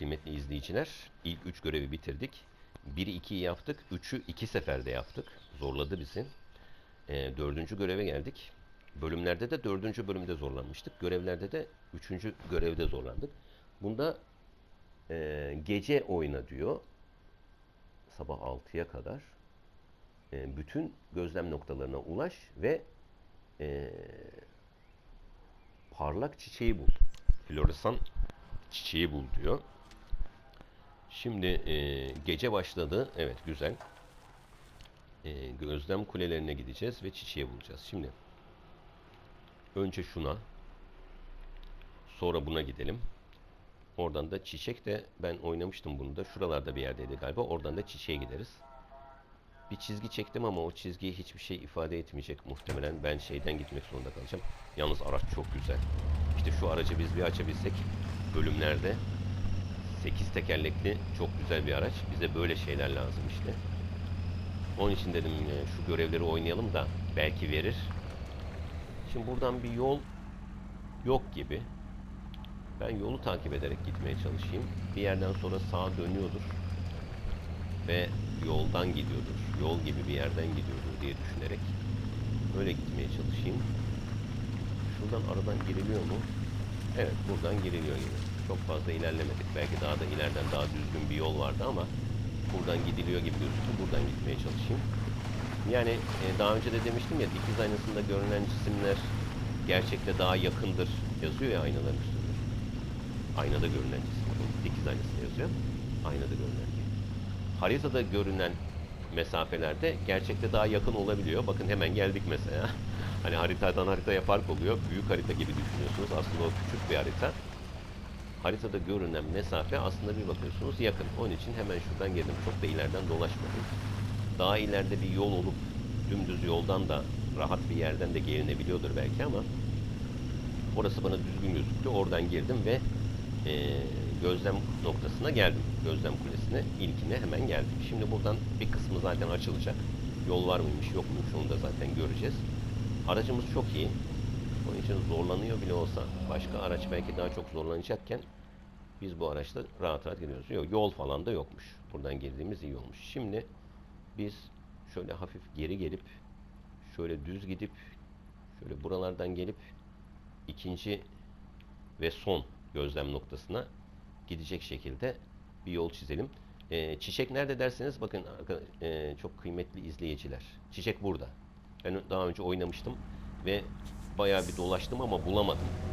kıymetli izleyiciler. İlk üç görevi bitirdik. Biri ikiyi yaptık. Üçü iki seferde yaptık. Zorladı bizi. Ee, dördüncü göreve geldik. Bölümlerde de dördüncü bölümde zorlanmıştık. Görevlerde de üçüncü görevde zorlandık. Bunda e, gece oyna diyor. Sabah 6'ya kadar. E, bütün gözlem noktalarına ulaş ve e, parlak çiçeği bul. Floresan çiçeği bul diyor. Şimdi e, gece başladı. Evet güzel. E, gözlem kulelerine gideceğiz ve çiçeği bulacağız. Şimdi önce şuna sonra buna gidelim. Oradan da çiçek de ben oynamıştım bunu da. Şuralarda bir yerdeydi galiba. Oradan da çiçeğe gideriz. Bir çizgi çektim ama o çizgiye hiçbir şey ifade etmeyecek muhtemelen. Ben şeyden gitmek zorunda kalacağım. Yalnız araç çok güzel. İşte şu aracı biz bir açabilsek bölümlerde 8 tekerlekli çok güzel bir araç. Bize böyle şeyler lazım işte. Onun için dedim e, şu görevleri oynayalım da belki verir. Şimdi buradan bir yol yok gibi. Ben yolu takip ederek gitmeye çalışayım. Bir yerden sonra sağa dönüyordur. Ve yoldan gidiyordur. Yol gibi bir yerden gidiyordur diye düşünerek öyle gitmeye çalışayım. Şuradan aradan giriliyor mu? Evet buradan giriliyor yine. Çok fazla ilerlemedik. Belki daha da ileriden daha düzgün bir yol vardı ama buradan gidiliyor gibi gözüküyor. Buradan gitmeye çalışayım. Yani e, daha önce de demiştim ya dikiz aynasında görünen cisimler gerçekte daha yakındır yazıyor ya aynaların üstünde. Aynada görünen cisimler. Dikiz aynasında yazıyor. Aynada görünen değil. Haritada görünen mesafelerde gerçekte daha yakın olabiliyor. Bakın hemen geldik mesela. Hani haritadan haritaya fark oluyor. Büyük harita gibi düşünüyorsunuz. Aslında o küçük bir harita. Haritada görünen mesafe aslında bir bakıyorsunuz yakın. Onun için hemen şuradan geldim. Çok da ileriden dolaşmadım. Daha ileride bir yol olup dümdüz yoldan da rahat bir yerden de gelinebiliyordur belki ama orası bana düzgün gözüktü. Oradan girdim ve e, gözlem noktasına geldim. Gözlem kulesine ilkine hemen geldim. Şimdi buradan bir kısmı zaten açılacak. Yol var mıymış yok muymuş onu da zaten göreceğiz. Aracımız çok iyi. Onun için zorlanıyor bile olsa başka araç belki daha çok zorlanacakken biz bu araçla rahat rahat gidiyoruz. Yok yol falan da yokmuş. Buradan girdiğimiz iyi olmuş. Şimdi biz şöyle hafif geri gelip şöyle düz gidip şöyle buralardan gelip ikinci ve son gözlem noktasına gidecek şekilde bir yol çizelim. Ee, çiçek nerede derseniz bakın e, çok kıymetli izleyiciler. Çiçek burada. Ben daha önce oynamıştım ve bayağı bir dolaştım ama bulamadım.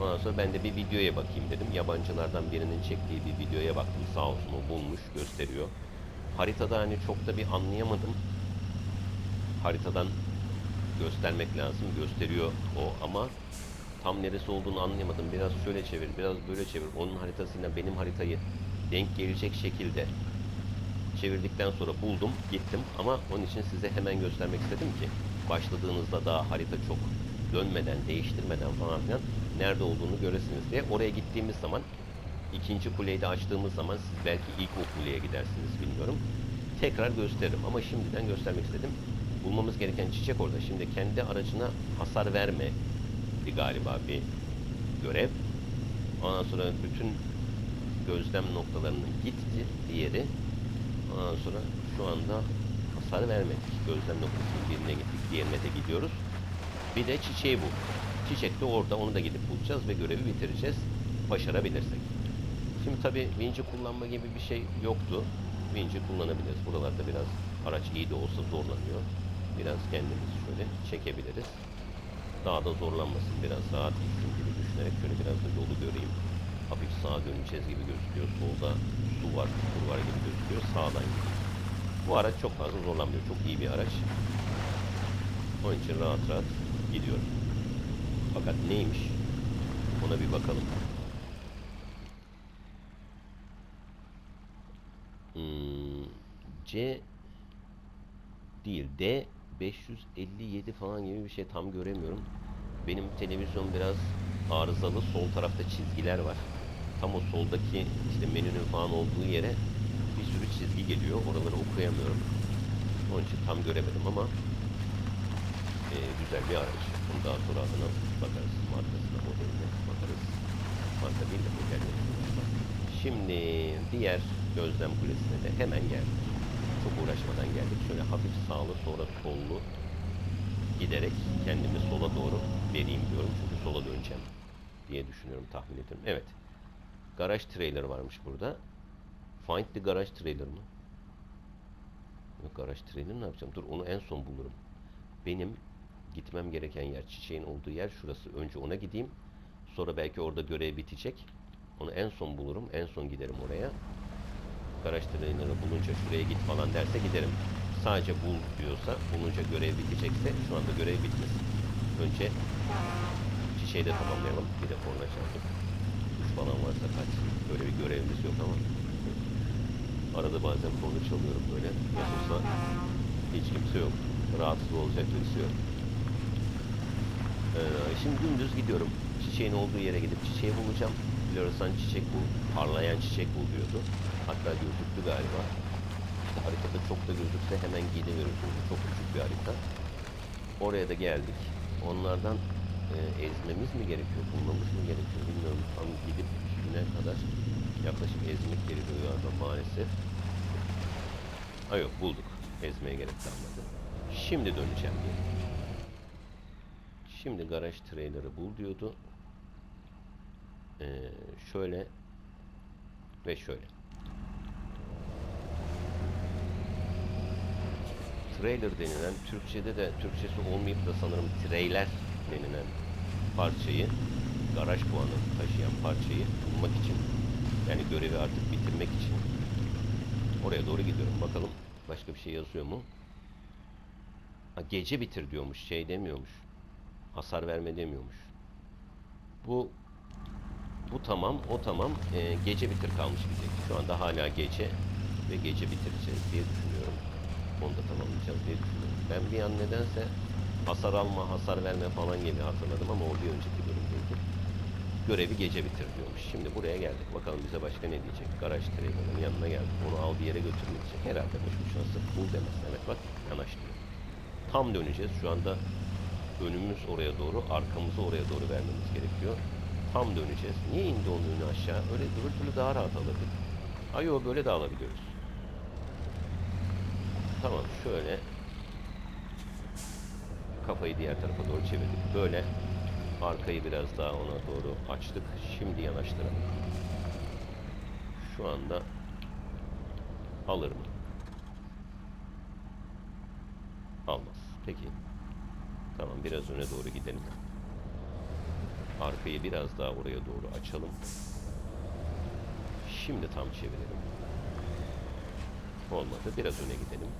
Ondan sonra ben de bir videoya bakayım dedim. Yabancılardan birinin çektiği bir videoya baktım. Sağ olsun o bulmuş, gösteriyor. Haritada hani çok da bir anlayamadım. Haritadan göstermek lazım. Gösteriyor o ama tam neresi olduğunu anlayamadım. Biraz şöyle çevir, biraz böyle çevir. Onun haritasıyla benim haritayı denk gelecek şekilde çevirdikten sonra buldum, gittim ama onun için size hemen göstermek istedim ki başladığınızda daha harita çok dönmeden, değiştirmeden falan filan nerede olduğunu göresiniz diye. Oraya gittiğimiz zaman ikinci kuleyi de açtığımız zaman siz belki ilk o kuleye gidersiniz bilmiyorum. Tekrar gösteririm ama şimdiden göstermek istedim. Bulmamız gereken çiçek orada. Şimdi kendi aracına hasar verme galiba bir görev. Ondan sonra bütün gözlem noktalarının gitti diğeri. Ondan sonra şu anda hasar vermedik. Gözlem noktasının birine gittik, diğerine de gidiyoruz. Bir de çiçeği bul. Çiçek de orada, onu da gidip bulacağız ve görevi bitireceğiz. Başarabilirsek. Şimdi tabi vinci kullanma gibi bir şey yoktu. Vinci kullanabiliriz. Buralarda biraz araç iyi de olsa zorlanıyor. Biraz kendimizi şöyle çekebiliriz. Daha da zorlanmasın, biraz rahat gitsin gibi düşünerek şöyle biraz da yolu göreyim. Hafif sağa döneceğiz gibi gözüküyor. Solda su var, çukur var gibi gözüküyor. Sağdan gidiyor. Bu araç çok fazla zorlanmıyor. Çok iyi bir araç. Onun için rahat rahat gidiyorum. Fakat neymiş? Ona bir bakalım. Hmm, C değil D 557 falan gibi bir şey tam göremiyorum. Benim televizyon biraz arızalı. Sol tarafta çizgiler var. Tam o soldaki işte menünün falan olduğu yere bir sürü çizgi geliyor. Oraları okuyamıyorum. Onun için tam göremedim ama e, güzel bir araç. Daha sonra adına bakarız. Markasına, modeline bakarız. Marka değil de modeline. Şimdi diğer gözlem kulesine de hemen geldik. Çok uğraşmadan geldik. Şöyle hafif sağlı sonra sollu giderek kendimi sola doğru vereyim diyorum. Çünkü sola döneceğim diye düşünüyorum tahmin ediyorum. Evet. Garaj trailer varmış burada. Find the garage trailer mı? Yok garaj trailer ne yapacağım? Dur onu en son bulurum. Benim gitmem gereken yer çiçeğin olduğu yer şurası. Önce ona gideyim. Sonra belki orada görev bitecek. Onu en son bulurum. En son giderim oraya. Garaj bulunca şuraya git falan derse giderim. Sadece bul diyorsa bulunca görev bitecekse şu anda görev bitmesin. Önce çiçeği de tamamlayalım. Bir de korna çaldık. Kuş falan varsa kaç. Böyle bir görevimiz yok ama. Arada bazen korna çalıyorum böyle. Nasılsa hiç kimse yok. Rahatsız olacak birisi yok. Ee, şimdi dümdüz gidiyorum. Çiçeğin olduğu yere gidip çiçeği bulacağım. Floresan çiçek bu. Parlayan çiçek bul diyordu. Hatta gözüktü galiba. İşte haritada çok da gözükse hemen gidemiyoruz. Çünkü çok küçük bir harita. Oraya da geldik. Onlardan e, ezmemiz mi gerekiyor, bulmamız mı gerekiyor bilmiyorum. Tam gidip üstüne kadar yaklaşık ezmek gerekiyor galiba maalesef. Ha yok bulduk. Ezmeye gerek kalmadı. Şimdi döneceğim geri. Şimdi garaj trailer'ı bul diyordu. Ee, şöyle ve şöyle. Trailer denilen Türkçe'de de Türkçesi olmayıp da sanırım trailer denilen parçayı garaj puanı taşıyan parçayı bulmak için yani görevi artık bitirmek için oraya doğru gidiyorum. Bakalım başka bir şey yazıyor mu? Ha, gece bitir diyormuş. Şey demiyormuş. Hasar verme demiyormuş. Bu bu tamam, o tamam. Ee, gece bitir kalmış tek. Şu anda hala gece ve gece bitireceğiz diye düşünüyorum. Onu da tamamlayacağız diye düşünüyorum. Ben bir an nedense hasar alma, hasar verme falan gibi hatırladım ama o bir önceki bölümdeydi. Görevi gece bitir diyormuş. Şimdi buraya geldik. Bakalım bize başka ne diyecek? Garaj trailer'ın yanına geldik. Onu al bir yere götür diyecek. Herhalde boş boşuna sırf bul demez. Evet bak yanaş diyor. Tam döneceğiz. Şu anda önümüz oraya doğru, arkamızı oraya doğru vermemiz gerekiyor. Tam döneceğiz. Niye indi onun önü aşağı? Öyle öbür türlü daha rahat alırdık. Ay o böyle de alabiliyoruz. Tamam şöyle kafayı diğer tarafa doğru çevirdik. Böyle arkayı biraz daha ona doğru açtık. Şimdi yanaştıralım. Şu anda alır mı? Almaz. Peki. Tamam biraz öne doğru gidelim. Arkayı biraz daha oraya doğru açalım. Şimdi tam çevirelim. Olmadı. Biraz öne gidelim.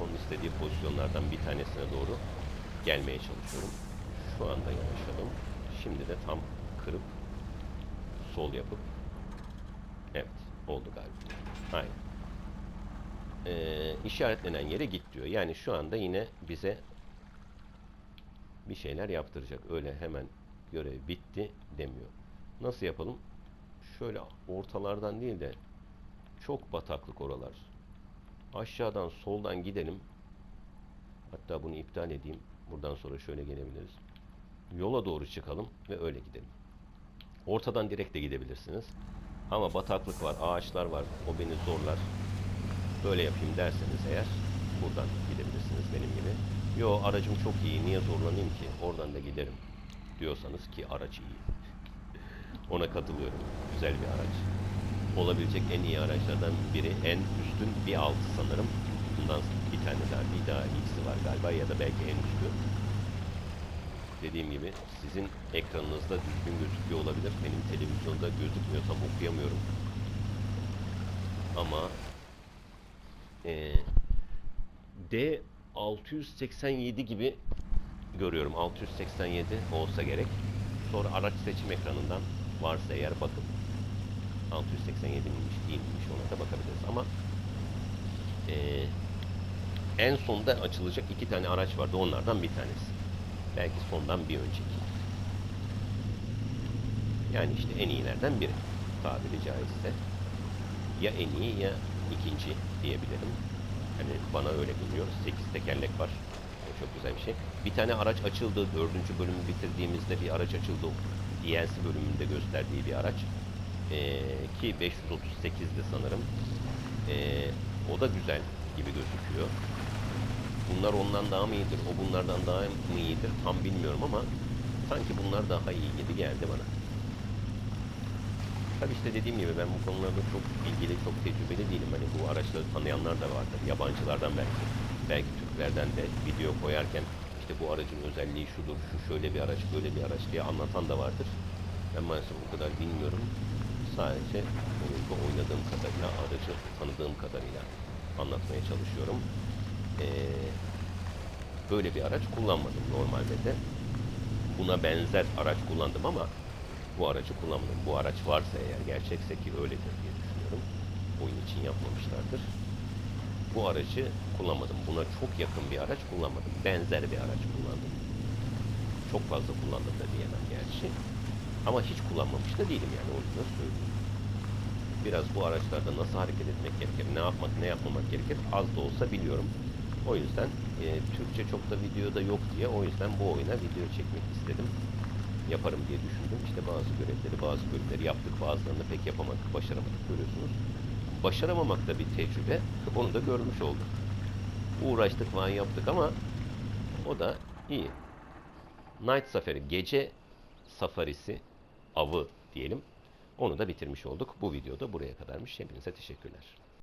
Onun istediği pozisyonlardan bir tanesine doğru gelmeye çalışıyorum. Şu anda yanaşalım. Şimdi de tam kırıp sol yapıp evet oldu galiba. Aynen. Ee, işaretlenen yere git diyor. Yani şu anda yine bize bir şeyler yaptıracak. Öyle hemen görev bitti demiyor. Nasıl yapalım? Şöyle ortalardan değil de çok bataklık oralar. Aşağıdan soldan gidelim. Hatta bunu iptal edeyim. Buradan sonra şöyle gelebiliriz. Yola doğru çıkalım ve öyle gidelim. Ortadan direkt de gidebilirsiniz. Ama bataklık var, ağaçlar var. O beni zorlar. Böyle yapayım derseniz eğer buradan gidebilirsiniz benim gibi. Yo aracım çok iyi. Niye zorlanayım ki? Oradan da giderim diyorsanız ki araç iyi. Ona katılıyorum. Güzel bir araç. Olabilecek en iyi araçlardan biri. En üstün bir altı sanırım. Bundan bir tane daha bir daha X'i var galiba ya da belki en üstü. Dediğim gibi sizin ekranınızda düzgün gözüküyor olabilir. Benim televizyonda gözükmüyor tam okuyamıyorum. Ama eee D 687 gibi görüyorum. 687 olsa gerek. Sonra araç seçim ekranından varsa eğer bakın. 687 miymiş değil miymiş ona da bakabiliriz. Ama eee, en sonda açılacak iki tane araç vardı. Onlardan bir tanesi. Belki sondan bir önceki. Yani işte en iyilerden biri. Tabiri caizse. Ya en iyi ya ikinci diyebilirim. Hani bana öyle geliyor. 8 tekerlek var. O çok güzel bir şey. Bir tane araç açıldı. Dördüncü bölümü bitirdiğimizde bir araç açıldı. DLC bölümünde gösterdiği bir araç. Ee, ki 538'di sanırım. Ee, o da güzel gibi gözüküyor. Bunlar ondan daha mı iyidir, o bunlardan daha mı iyidir tam bilmiyorum ama sanki bunlar daha iyi gibi geldi bana. Tabii işte dediğim gibi ben bu konularda çok bilgili, çok tecrübeli değilim. Hani bu araçları tanıyanlar da vardır. Yabancılardan belki, belki Türklerden de video koyarken işte bu aracın özelliği şudur, şu şöyle bir araç, böyle bir araç diye anlatan da vardır. Ben maalesef o kadar bilmiyorum. Sadece oyunda oynadığım kadarıyla, aracı tanıdığım kadarıyla anlatmaya çalışıyorum. Ee, böyle bir araç kullanmadım normalde de. Buna benzer araç kullandım ama bu aracı kullanmadım. Bu araç varsa eğer gerçekse ki öyledir diye düşünüyorum. Oyun için yapmamışlardır. Bu aracı kullanmadım. Buna çok yakın bir araç kullanmadım. Benzer bir araç kullandım. Çok fazla kullandım da diyemem gerçi. Ama hiç kullanmamış da değilim yani onu da söyleyeyim. Biraz bu araçlarda nasıl hareket etmek gerekir, ne yapmak, ne yapmamak gerekir az da olsa biliyorum. O yüzden e, Türkçe çok da videoda yok diye o yüzden bu oyuna video çekmek istedim. Yaparım diye düşündüm. İşte bazı görevleri, bazı bölümleri yaptık, bazılarını pek yapamadık, başaramadık görüyorsunuz. Başaramamak da bir tecrübe. Onu da görmüş olduk. Uğraştık falan yaptık ama o da iyi. Night Safari, gece safarisi, avı diyelim. Onu da bitirmiş olduk. Bu videoda buraya kadarmış. Hepinize teşekkürler.